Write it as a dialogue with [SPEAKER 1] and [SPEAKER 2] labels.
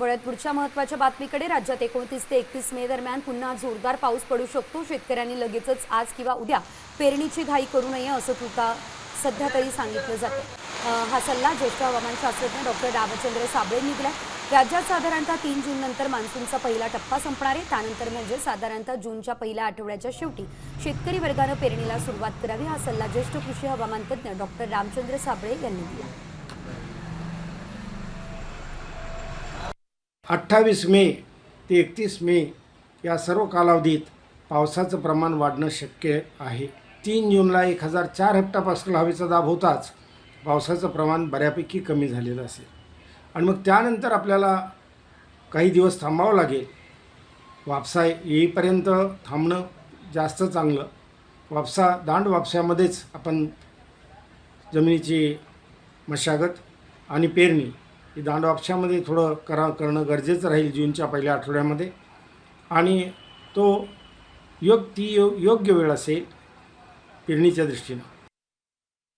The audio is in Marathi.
[SPEAKER 1] वळत पुढच्या महत्त्वाच्या बातमीकडे राज्यात एकोणतीस ते एकतीस मे दरम्यान पुन्हा जोरदार पाऊस पडू शकतो. शेतकऱ्यांनी लगेचच आज किंवा उद्या पेरणीची घाई करू नये असं तुका सध्या तरी सांगितलं जातं हा सल्ला ज्येष्ठ हवामानशास्त्रज्ञ डॉक्टर रामचंद्र साबळेंनी दिला राज्यात साधारणतः तीन जून नंतर मान्सूनचा पहिला टप्पा संपणार आहे. त्यानंतर म्हणजे साधारणतः जूनच्या पहिल्या आठवड्याच्या शेवटी शेतकरी वर्गानं पेरणीला सुरुवात करावी हा सल्ला ज्येष्ठ कृषी हवामान तज्ज्ञ डॉक्टर रामचंद्र साबळे यांनी दिला
[SPEAKER 2] अठ्ठावीस मे ते एकतीस मे या सर्व कालावधीत पावसाचं प्रमाण वाढणं शक्य आहे. तीन जूनला एक हजार चार हेक्टापासून हवेचा दाब होताच पावसाचं प्रमाण बऱ्यापैकी कमी झालेलं असेल. आणि मग त्यानंतर आपल्याला काही दिवस थांबावं लागेल. वापसा येईपर्यंत थांबणं जास्त चांगलं. वापसा दांड वापशामध्येच आपण जमिनीची मशागत आणि पेरणी की दांड थोडं करा करणं गरजेचं राहील जूनच्या पहिल्या आठवड्यामध्ये. आणि तो योग ती यो योग्य वेळ असेल पेरणीच्या दृष्टीनं.